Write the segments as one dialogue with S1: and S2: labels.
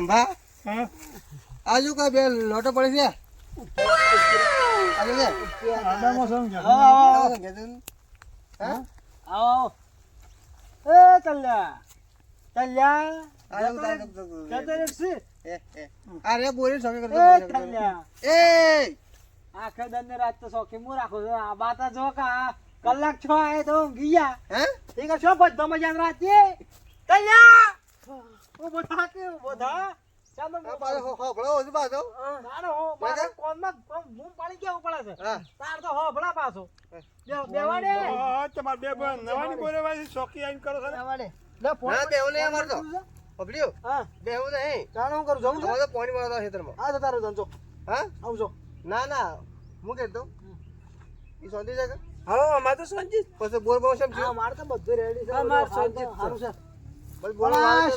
S1: ઓહો, કેમ ભા
S2: હા.
S1: આજુ કા બે લોટો પડી છે? આજુ છે
S2: આડામાં સમજો
S1: આવો?
S3: આવો. એ ચલ્યા ચલ્યા
S1: આજુ તારે તો-
S3: જતો રહેશે?
S1: એ, એ. આ રે બોરી સોકે કરતો
S3: એ આખે દંડ રાત તો શોખી હું રાખું છું. આ બાતા જો કા કલાક છો આયે તો ગયા.
S1: હે?
S3: ઠીક છો પછી તમે મજા રાતે ચલ્યા ઊભો થા કે ઊભો થા ચાલો
S1: આ પાછો હો- હોભળો હજુ પાછો.
S3: તારો હો મારે કોનમાં કોમ બૂમ પાડી કેવું પડે છે?
S1: હા.
S3: તાર તો હો ભલા બે- બેવાડે.
S2: હા તમારે બે ભાઈ નવાની બોરે વાળી શોખી આઈને કરો છો ને.
S1: બેહું નહીં અમારે તો. બબલ્યું
S3: હા.
S1: બેહું નહીં.
S3: ચાલો હું કરું જવું છે
S1: અમારે તો પાણી મળે ખેતરમાં.
S3: હા તો તારો ધંધો.
S1: હા?
S3: આવજો
S1: ના ના. હું કહેતો ઈ શાંતિ છે
S3: હા અમાર તો સંજીત
S1: પછી બોર બોર છે
S3: હા
S1: થયું
S3: તો બધું રેડી છે.
S1: અમાર
S3: બધું
S1: સંજીત
S3: સારું છે.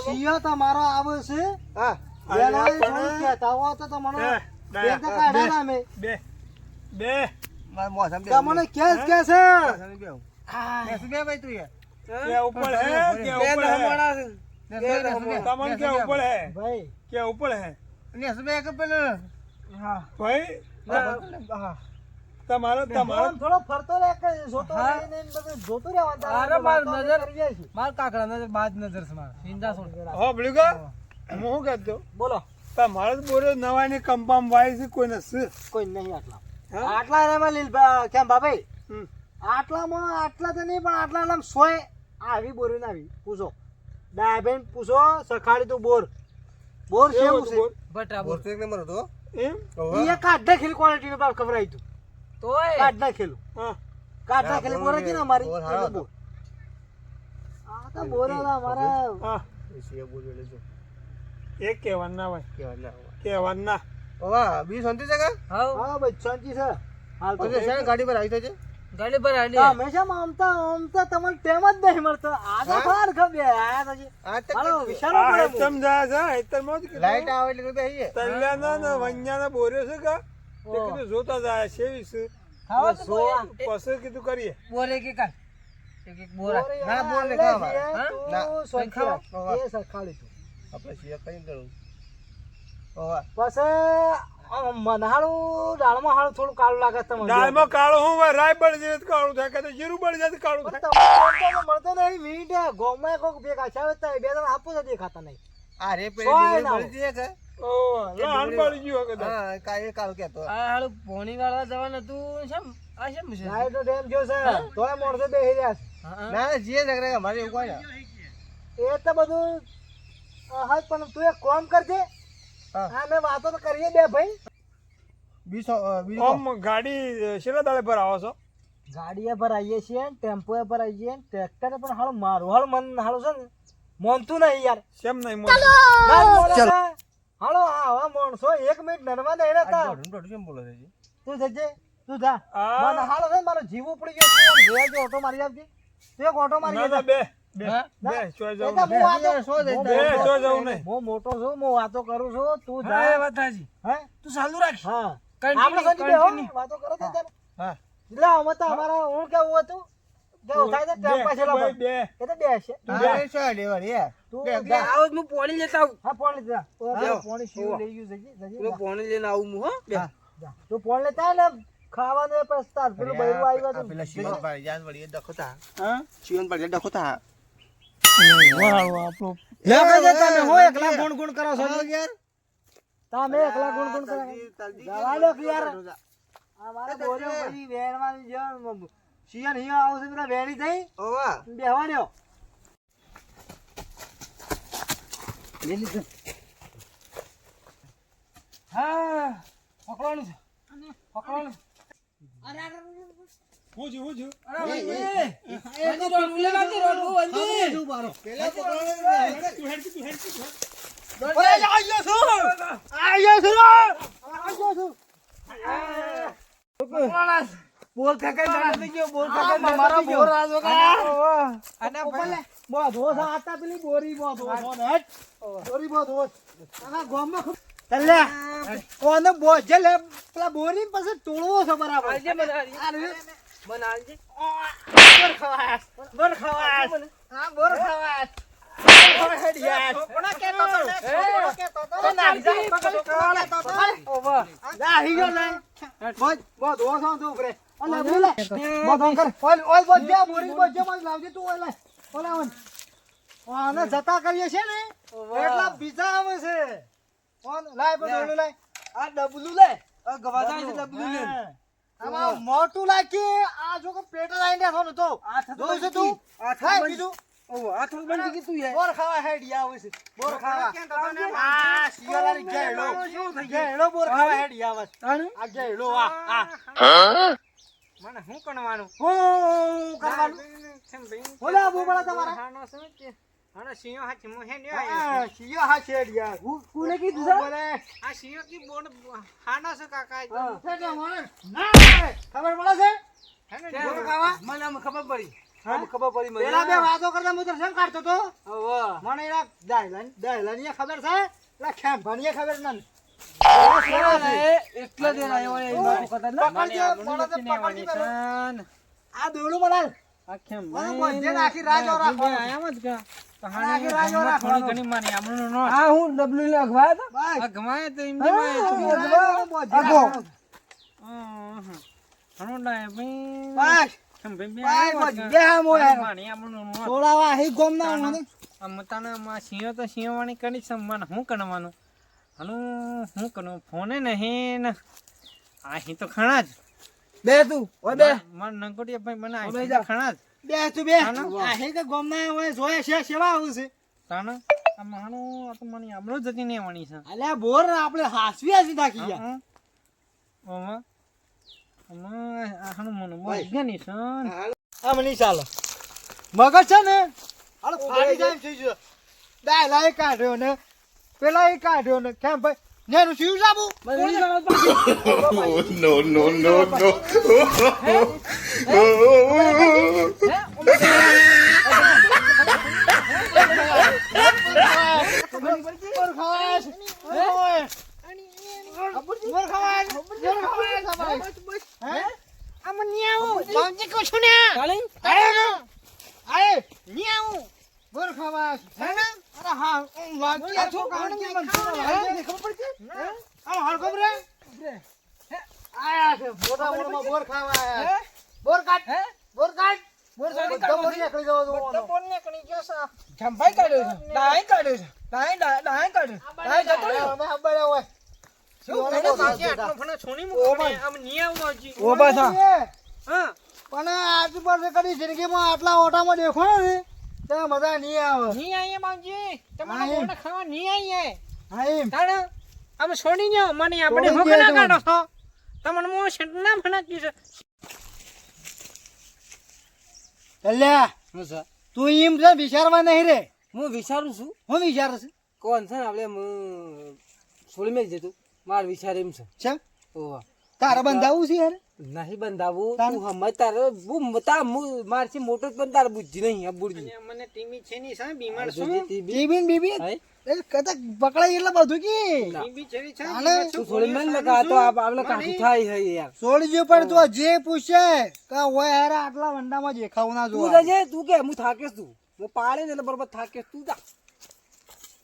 S3: શિયો તમારો આવે છે.
S1: હા.
S3: કહેતા હો તો તમને
S2: બે,
S3: બે ના અમે.
S2: બે બે.
S1: મારે મોસમ બેહું
S3: તમને કેસ કે છે
S1: મોસમ બે ભાઈ તું
S2: કે ઉપર હે કે ઉપર હે.
S1: હમણાં છે. બેસું બે, બેસું બે.
S2: તમને કે ઉપર હે?
S3: ભાઈ.
S2: કે ઉપર હે?
S1: બેસું બે કે પેલું.
S3: હા.
S2: ભાઈ?
S3: હા.
S2: તમારો તમારો
S3: થોડો ફરતો રહે કે જોતો રહે બધું જોતું રહેવાનું
S4: અરે માર નજર-
S3: કરી જાય છે.
S4: માર કાકડા નજર નજર છે માર. ચિંતા છોડ.
S2: હા. હું શું કહેતો?
S3: બોલો.
S2: તમારો બોરે નવાની કંપામ વાય છે કોઈ નથી
S3: કોઈ નહીં આટલા.
S2: હા?
S3: આટલા એમાં લીલ કેમ
S2: હમ.
S3: આટલામાં આટલા તો નહીં પણ આટલા સોય. આવી બોરી ના આવી. પૂછો. ડાયાબેન પૂછો. સખાડી તું બોર. બોર
S2: કેવું
S3: છે?
S4: બટા
S1: બોર. તો એક નંબર હતો.
S2: એમ?
S3: ક્વોલિટી નું બાર ખબર આવી તું.
S4: તોય.
S3: કાઢા ખેલું
S2: હા.
S3: કાઢા
S1: બોર
S3: બોર હતી ને અમારી?
S1: બોર હારો
S3: એટલે બોર. આ તો બોર હતા અમારા
S2: હા. એક ના ભાઈ
S1: કહેવાય ના હોય.
S2: ના.
S1: ઓવા, બીજું શાંતિ છે કે?
S4: હાવ
S3: હા ભાઈ શાંતિ છે. હાલ તો
S1: પછી ગાડી પર આવી તો છે?
S4: ગાડી પર હાલી
S3: હંમેશા આમતા આમતા તમને ટેમ જ નહીં મળતો. આ ફાર ખબર. આયા તો
S1: આ
S3: પડે
S1: લાઈટ આવે એટલે
S2: ને બોર્યો છે કે? તે. કીધું જોતા જાય સેવી
S4: ખાવા તો
S2: પછી કીધું કરીએ
S4: બોરે કે કાલ એક એક બોરા
S1: ના, બોર ખાવા.
S4: હા?
S1: ના,
S3: શાંતિ
S4: ખાવા.
S3: રાખ. એ સરખાડી તું
S1: આપણે સિંહ કઈ કરું? ઓવા.
S3: પછી મનહાળું દાળમાં હાળું થોડું કાળું લાગે તમને
S2: દાળમાં કાળું હું હોય, રાય બળી જાય કાળું થાય કાં તો જીરું બળી જાય તો કાળું થાય
S3: મળતો નહીં મીઠ ગોમાં કોક ભેગા છે બે જણ આપું જ દેખાતા નહીં
S1: અરે પેલી બળી કે?
S3: બેસી કામ કરજે.
S1: હા.
S3: હા વાતો તો કરીએ બે ભાઈ.
S1: બીજું.
S2: આમ ગાડી શેના દાડે પર આવો છો?
S3: ગાડીએ પર આવીએ છીએ ટેમ્પો પર આવીએ ટ્રેક્ટર પણ હાલ મારું હાલ મન હાલ છે ને. મોનતું નહીં યાર.
S2: કેમ નહીં મોં?
S3: હાલો આવા માણસો એક મિનિટ નરવા દે
S1: રે તા. કેમ બોલે છે
S3: તું જજે તું જા મને હાલો છે મારો જીવ ઉપડી ગયો છે. જોયા જો ઓટો મારી આવજે. તું એક ઓટો મારી આવજે.
S2: બે જવું
S3: વાતો-
S1: શું છે?
S3: હું
S2: બે
S3: મોટો-
S2: ચોય નહીં
S3: હું મોટો છું હું વાતો કરું છું. તું જા.
S4: વાત
S3: હે?
S4: તું ચાલુ રાખ
S3: હા. આપણે સંજી બે વાતો કરો તો
S1: હા.
S3: એટલે અમે તો અમારા હું કેવું હતું. કેવું થાય છે
S2: બે,
S3: ટેમ્પા છેલ્લા
S2: બે,
S3: પર.
S2: બે.
S3: એ તો બે છે
S1: હા, એ શું આડે વાળી, હે?
S3: તું
S1: બે,
S3: જા.
S1: બે.
S4: આવો જ હું પોણી લેતા આવું
S3: હા પોણ લીધા ઓ,
S1: હા.
S3: પોણી શિવ લઈ ગયું જજી, જજી,
S4: હું
S3: જા,
S4: પોણી લઈને આવું હું હો બે.
S1: હા.
S3: જા. તું પોણ લેતા આય ને ખાવાનું પ્રસ્તાર પેલું બૈરું આવ્યું હતું.
S1: પેલા શિવન પાડી જાય વળી, એ ડખો થા.
S2: હા?
S1: શિવન પાડી જાય, ડખો થા.
S2: વાળો આપણો
S3: તમે હો એકલા ગુણ ગુણ કરો છો
S1: યાર.
S3: તમે એકલા ગુણ ગુણ કરો
S1: તલજી, તલજી
S3: જવા દો યાર. અમારે બોલ્યો. પછી વેણવાની જો શિયાળ હિયા આવશે પેલા વેણી થઈ
S1: ઓવા.
S3: લીધું
S4: હા પકડવાનું છે પકડવાનું
S2: છું, છું.
S4: અરે રોડ!
S1: પેલા પકડવાનું
S2: તું હેડ, તું હેડ, તું હેડ.
S4: બોલ કાકા થઈ ગયો, બોલ કાકા
S3: મારા બોર આજો કા
S4: અને ભાઈ,
S3: બો ધોસ આતા પેલી બોરી બો ધોસ હેટ. બોરી બો ધોસ આના ગોમમાં ખૂબ તલ્લે કોને બોજે લે પેલા બોરી પછી તોળવો છે બરાબર.
S4: આલજે મને, મને આલજે.
S3: બોર ખવાસ બોર ખવાસ હા બોર ખવાસ
S4: હતો.
S3: તો થો, તું? ઓન. જતા કરીએ છે ને એટલા બીજા આવે છે. ઓન, લાય, બોજ, લાય.
S4: આ ડબલું લે. આ ગવાદા છે ડબલું. લે.
S3: આમાં મોટું લાગી આ જો પેટ લાઈને બેઠો ને તો. છે તું? હા, બીજું
S4: ઓ આ થોડું બંધ કીધું યાર.
S3: બોર ખાવા હેડી આવે છે. બોર ખાવા
S4: કે તો તને
S3: આ શિયાળાની ગેડો ગેળો. બોર ખાવા હેડી આવે છે. આ ગેળો આ આ.
S4: મને શું કરવાનું?
S3: હું કરવાનું? બોલા બોબળા તમારા?
S4: હાનો શું છે હાનો સિંહો હાચી મો હે ન્યો
S3: આ શિયા હા શેડી યાર.
S4: કોને કીધું
S3: છે બોલે.
S4: આ સિયો કી બોર્ડ હાનો છે કાકા
S3: છે કે મને ના ખબર પડે છે?
S4: હે ને
S3: ખાવા
S4: મને ખબર પડી. ખબર પડી મને.
S3: પેલા બે વાતો કરતા હું તો શેમ કાઢતો તો? મને એના ખબર છે? એટલે ખબર નથી
S4: એટલા દે આવ્યો એ મારું
S3: આ
S4: આખે
S3: મને.
S4: આમ જ કા
S3: રાજો.
S4: ઘણી નો હું ડબલ્યુ લે અગવાય તો. તો જમાય હણો ભાઈ.
S3: બસ. છોડાવા ગોમ ના મને.
S4: માં સિંહો તો સિંહો વાણી કરી છે હું કરવાનું? આનું શું કરવું ફોને નહીં ને. અહીં તો ખણા જ.
S3: બે તું ઓય બે.
S4: મારા નંકોટિયા ભાઈ મને અહીં. તો ખણા જ.
S3: બે તું બે. અહીં કે ગોમના હોય જોયા છે સેવા આવું છે.
S4: તાણે આ માણું આ તો મને આમણું જતી નહીં વણી છે.
S3: અલ્યા બોર આપણે હાસવી હાસવી થાકી ગયા
S4: ઓમાં ઓમાં. આ મન મને બોલ ગની સન
S3: આ નહીં ચાલો મગજ છે ને? હાલો ફાડી જાય થઈ ગયો. એ કાઢ્યો ને. પેલા એ કાઢ્યો ને કેમ ભાઈ નેનું શિવ સાબુ
S2: no, no, no, no.
S3: બોર ખાવા છે. ઓય. બોર ખાવા છે. બોર ખાવા છે ભાઈ. હે?
S4: આમાં નહીં આવું બાવજી કહું છું ને
S3: આય ને. ખાવા હે અરે હા, હું વાગી યાર, કારણ કે મને ખબર પડતી? હે? આમ હળકો bre? આયા છે, મોટા મોટામાં બોર ખાવા આયા છે. બોર કાઢ. બોર કાઢ. બોર કાઢ. બધો બોર નીકળી જવો જોવાનો.
S4: જંભાઈ કાઢ્યો છે ડાય કાઢ્યો છે ડાય ડાય ડાય કાઢ્યો ડાય જતો રહ્યો
S3: અમે ખબર હોય.
S4: શું મને આટલો ફણે આમ
S3: ઓ બસ હા.
S4: હા
S3: પણ આજુબાજુ કરી જિંદગીમાં આટલા ઓટામાં દેખો ને ત્યાં મજા નહીં આવે.
S4: નહીં આઈએ બાવજી તમારા
S3: હા,
S4: મોઢે ખાવા નહીં આઈએ
S3: હા એમ.
S4: તાણે આમ છોડી જાઓ મને આપણે ના કાઢો છો. તમને મો છેટ ના ભણા છે?
S3: અલ્યા તું એમ છે વિચારવા નહીં રે.
S5: હું વિચારું છું.
S3: હું વિચારું છું.
S5: કોણ છે ને આપણે છોડી મેં જતું માર વિચાર એમ છે.
S3: ચમ
S5: ઓવા.
S3: તારે બંધાવું છે યાર.
S5: નહીં બંધાવું તું હમણાં તારે હું તાર મારથી મોટો પણ તારે બુદ્ધિ નહીં આ
S4: મને ટીમી છે ની સા બીમાર છું.
S5: ટીમી
S3: બીબી. એ કદાચ પકડાય એટલે બધું કે.
S4: ટીમી છે ની
S5: તું
S4: છું.
S5: છોડી મેં લગા તો આપ- આપલે કાઠું થાય હે યાર.
S3: છોડી જો પણ તો જે પૂછે કે ઓય હેરા આટલા વંડામાં દેખાવ ના
S5: તું જજે તું કે હું થાકેશ તું હું પાડે ને એટલે બરોબર થાકેશ તું જા.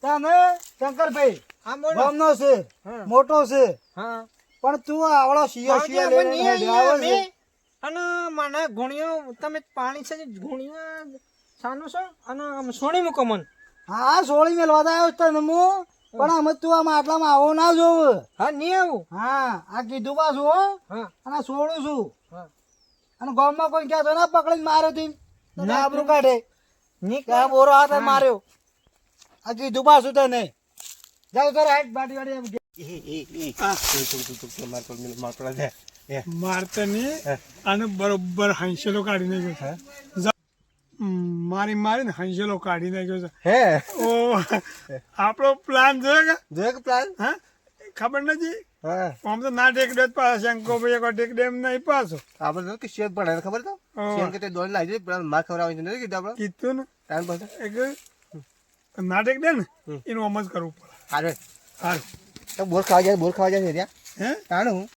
S3: તને શંકરભાઈ
S4: હા
S3: મોટો છે મોટો છે.
S4: હા.
S3: પણ તું આવડો
S4: બાવજી,
S3: શિયો લઈને ડ્રાઈવર છે
S4: અને મને ગુણ્યો તમે પાણી છે ગુણ્યો સાનું છો? અને આમ સોણી મૂકો મન.
S3: હા સોળી મેલવા તો આવ્યો તને હું. પણ અમે તું આમ આટલામાં આવો ના જોવ.
S4: હા નહીં આવું?
S3: હા આ કીધું પાછું હો.
S4: હા.
S3: અને સોળું છું. અને ગામમાં કોઈ કહેતો ના પકડીને માર્યો તી. ના. આબરૂ કાઢે.
S4: નહીં
S3: કે બોરો હાથે માર્યો. આ કીધું પાછું તને. જાવ તારે હાઈટ બાટી વાટી એમ કે.
S2: મારતો નહીં અને બરોબર હંસેલો કાઢી નાખ્યો છે. મારી મારી ને હંસેલો કાઢી નાખ્યો છે.
S3: હે?
S2: ઓ આપણો પ્લાન જોયો કે?
S3: જોયો કે પ્લાન?
S2: હા? ખબર નથી? આમ તો ના ટેક ડેમ પાસે શંકો ભાઈ એક ટેક ડેમ નહીં પાસો
S6: આપણે તો શેર પડે ખબર તો. શેર કે તે દોડ લાવી દે માર ખવડાવી નથી કીધું આપણે.
S2: કીધું ને.
S6: ટાઈમ પાસે?
S2: એક નાટક દે ને? એનું આમ જ કરવું પડે.
S6: હારે.
S2: સારું
S6: તો બોર ખાવા જાય બોર ખાવા જાય ત્યાં
S2: હે?
S6: તાણું